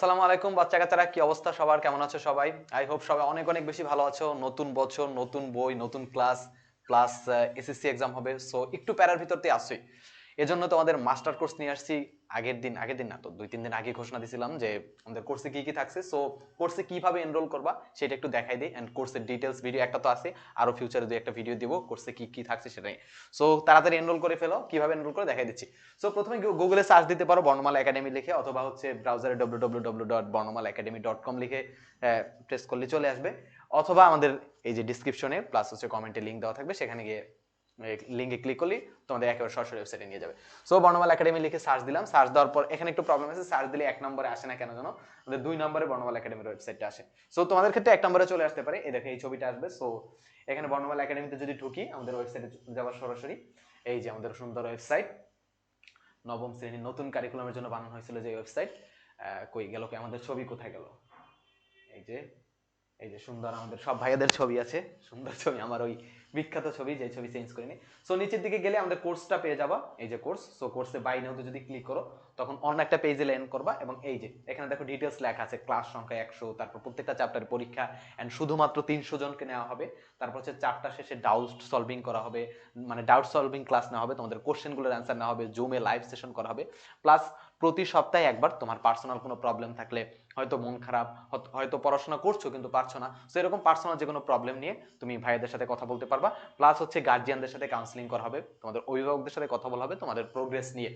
আসসালামু আলাইকুম বাচ্চা কাচ্চারা কি অবস্থা সবার? কেমন আছো সবাই? আই হোপ সবাই অনেক অনেক বেশি ভালো আছো। নতুন বছর, নতুন বই, নতুন ক্লাস প্লাস এসএসসি এক্সাম হবে। সো একটু প্যারার ভিতর দিয়ে আসছোই এজন্য তোমাদের মাস্টার কোর্স নিয়ে আসছি। আগের দিন আগের দিন না তো, দুই, তিন দিন আগে ঘোষণা দিয়েছিলাম যে আমাদের কোর্সে কি কি থাকছে। সো কোর্সে কীভাবে এনরোল করবা সেটা একটু দেখাই দিই। অ্যান্ড কোর্সের ডিটেলস ভিডিও একটা তো আছে। আরও ফিউচারে দুই একটা ভিডিও দিব কোর্সে কি কি থাকছে সেটাই। সো তাড়াতাড়ি এনরোল করে ফেলো। কীভাবে এনরোল করে দেখাই দিচ্ছি। সো প্রথমে গুগলে সার্চ দিতে পারো বর্ণমালা একাডেমি লিখে, অথবা হচ্ছে ব্রাউজারে W W W dot Barnomala academy dot com লিখে প্রেস করলে চলে আসবে। অথবা আমাদের এই যে ডিসক্রিপশনে প্লাস হচ্ছে কমেন্টে লিঙ্ক দেওয়া থাকবে, সেখানে গিয়ে লিঙ্কে ক্লিক করলে, তোমাদের একেবারে সরাসরি ওয়েবসাইটে নিয়ে যাবে। সো বর্ণমালা একাডেমি লিখে সার্চ দিলাম। সার্চ দেওয়ার পর এখানে একটু প্রবলেম আছে সার্চ দিলে এক নম্বরে আসে না কেন আমাদের দুই নম্বরে বর্ণমালা একাডেমির ওয়েবসাইটটা আসে। সো তোমাদের ক্ষেত্রে এক নম্বরে চলে আসতে পারে। এই দেখো, এই ছবিটা আসবে। সো এখানে বর্ণমালা একাডেমিতে যদি ঢুকি, আমাদের ওয়েবসাইটে যাওয়ার সরাসরি, এই যে আমাদের সুন্দর ওয়েবসাইট নবম শ্রেণির নতুন কারিকুলামের জন্য বানানো হয়েছিল যে ওয়েবসাইট কই গেল কি? আমাদের ছবি কোথায় গেল? এই যে এই যে সুন্দর আমাদের সব ভাইয়াদের ছবি আছে, সুন্দর ছবি, আমার ওই বিখ্যাত ছবি, যে ছবি চেঞ্জ করিনি। সো নিচের দিকে গেলে আমাদের কোর্সটা পেয়ে যাবা, এই যে কোর্স সো কোর্সে বাই নাওতে যদি ক্লিক করো, তখন অন্য একটা পেজে ল্যান্ড করবা এবং এই যে, এখানে দেখো ডিটেলস লেখা আছে ক্লাস সংখ্যা একশো, তারপর প্রত্যেকটা চ্যাপ্টারের পরীক্ষা অ্যান্ড শুধুমাত্র তিনশো জনকে নেওয়া হবে। তারপর হচ্ছে চারটা শেষে ডাউট সলভিং করা হবে মানে ডাউট সলভিং ক্লাস নেওয়া হবে, তোমাদের কোশ্চেনগুলোর অ্যান্সার নেওয়া হবে জুমে লাইভ সেশন করা হবে। প্লাস প্রতি সপ্তাহে একবার তোমার পার্সোনাল কোনো প্রবলেম থাকলে হয়তো মন খারাপ হয়তো পড়াশোনা করছ কিন্তু পারছ না। তো এরকম পার্সোনাল যে কোনো প্রবলেম নিয়ে তুমি ভাইয়াদের সাথে কথা বলতে পারবা। প্লাস হচ্ছে গার্জিয়ানদের সাথে কাউন্সিলিং করা হবে, তোমাদের অভিভাবকদের সাথে কথা বলা হবে, তোমাদের প্রোগ্রেস নিয়ে।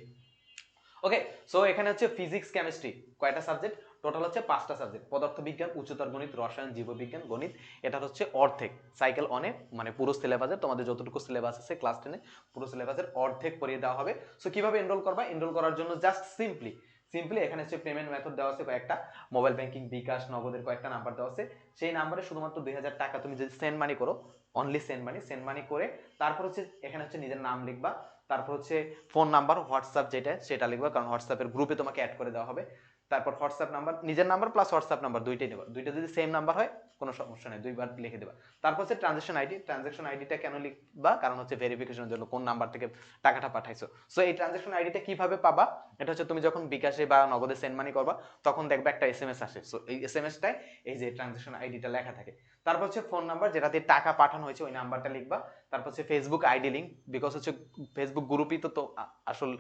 ওকে সো এখানে হচ্ছে ফিজিক্স কেমিস্ট্রি কয়টা সাবজেক্ট টোটাল হচ্ছে পাঁচটা সাবজেক্ট পদার্থবিজ্ঞান, উচ্চতর গণিত, রসায়ন, জীববিজ্ঞান, গণিত। এটা হচ্ছে অর্ধেক সাইকেল অনে মানে পুরো সিলেবাসের তোমাদের যতটুকু সিলেবাস আছে ক্লাস টেনে পুরো সিলেবাসের অর্ধেক পড়িয়ে দেওয়া হবে। সো কীভাবে এনরোল করবা? এনরোল করার জন্য জাস্ট সিম্পলি সিম্পলি এখানে হচ্ছে পেমেন্ট মেথড দেওয়া আছে কয়েকটা। মোবাইল ব্যাংকিং বিকাশ, নগদের কয়েকটা নাম্বার দেওয়া আছে। সেই নাম্বারে শুধুমাত্র দুই হাজার টাকা তুমি যদি সেন্ড মানি করো only send money send money করে তারপর হচ্ছে এখানে হচ্ছে নিজের নাম লিখবা। তারপর হচ্ছে ফোন নাম্বার হোয়াটসঅ্যাপ যেটা, সেটা লিখবা, কারণ হোয়াটসঅ্যাপের গ্রুপে তোমাকে অ্যাড করে দেওয়া হবে। তারপর হোয়াটসঅ্যাপ নাম্বার নিজের নাম্বার প্লাস হোয়াটসঅ্যাপ নাম্বার দুইটাই নেবা। দুইটা যদি সেম নাম্বার হয়, কোনো সমস্যা নেই, দুইবার লিখে দেবা। তারপর হচ্ছে ট্রানজেকশন আইডি ট্রানজেকশন আইডিটা কেন লিখবা? কারণ হচ্ছে ভেরিফিকেশনের জন্য কোন নাম্বার থেকে টাকাটা পাঠাইছো। সো এই ট্রানজেকশন আইডিটা কীভাবে পাবা? এটা হচ্ছে তুমি যখন বিকাশে বা নগদে সেন্ড মানি করবা, তখন দেখবে একটা এস এম এস আসে। সো এই এস এম এসটায় এই যে ট্রানজেকশন আইডিটা লেখা থাকে। তারপর হচ্ছে ফোন নাম্বার যেটাতে টাকা পাঠানো হয়েছে, ওই নাম্বারটা লিখবা। তারপর হচ্ছে ফেসবুক আইডি লিঙ্ক বিকজ হচ্ছে ফেসবুক গ্রুপই তো তো আসল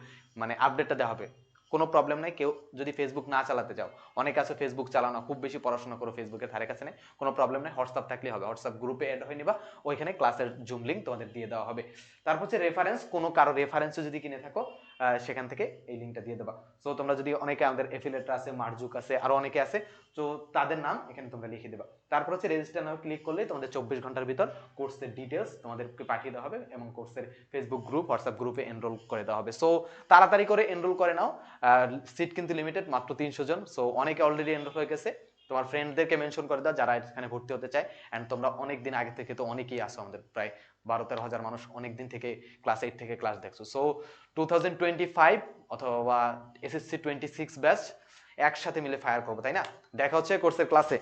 মানে আপডেটটা দেওয়া হবে। কোনো প্রবলেম নাই, কেউ যদি ফেসবুক না চালাতে যাও, অনেক আছে ফেসবুক চালানো, খুব বেশি পড়াশোনা করো ফেসবুকের ধারে কাছে নেই, কোনো প্রবলেম নেই হোয়াটসঅ্যাপ থাকলে হবে। হোয়াটসঅ্যাপ গ্রুপে অ্যাড হয়ে নিবা, ওইখানে ক্লাসের জুম লিঙ্ক তোমাদের দিয়ে দেওয়া হবে। তারপর হচ্ছে রেফারেন্স কোনো কারও রেফারেন্সও যদি কিনে থাকো সেখান থেকে এই লিঙ্কটা দিয়ে দেবা। সো তোমরা যদি অনেকে আমাদের এফিলেট আছে, মার্জুক আছে, আরও অনেকে আছে, তো তাদের নাম এখানে তোমরা লিখে দেবা। তারপর হচ্ছে রেজিস্টার নামে ক্লিক করলে তোমাদের চব্বিশ ঘণ্টার ভিতর কোর্সের ডিটেলস তোমাদেরকে পাঠিয়ে দেওয়া হবে এবং কোর্সের ফেসবুক গ্রুপ হোয়াটসঅ্যাপ গ্রুপে এনরোল করে দেওয়া হবে। সো তাড়াতাড়ি করে এনরোল করে নাও। সিট কিন্তু লিমিটেড মাত্র তিনশো জন। সো অনেকে অলরেডি এনরোল হয়ে গেছে। তোমার ফ্রেন্ডদেরকে মেনশন করে দাও যারা এখানে ভর্তি হতে চায়। অ্যান্ড তোমরা অনেক দিন আগে থেকে তো অনেকেই আসো আমাদের, প্রায় বারো তেরো হাজার মানুষ অনেকদিন থেকে ক্লাস এইট থেকে ক্লাস দেখছ। So two thousand twenty five অথবা এসএসসি টোয়েন্টি সিক্স ব্যাচ একসাথে মিলে ফায়ার করব, তাই না? দেখা হচ্ছে কোর্সের ক্লাসে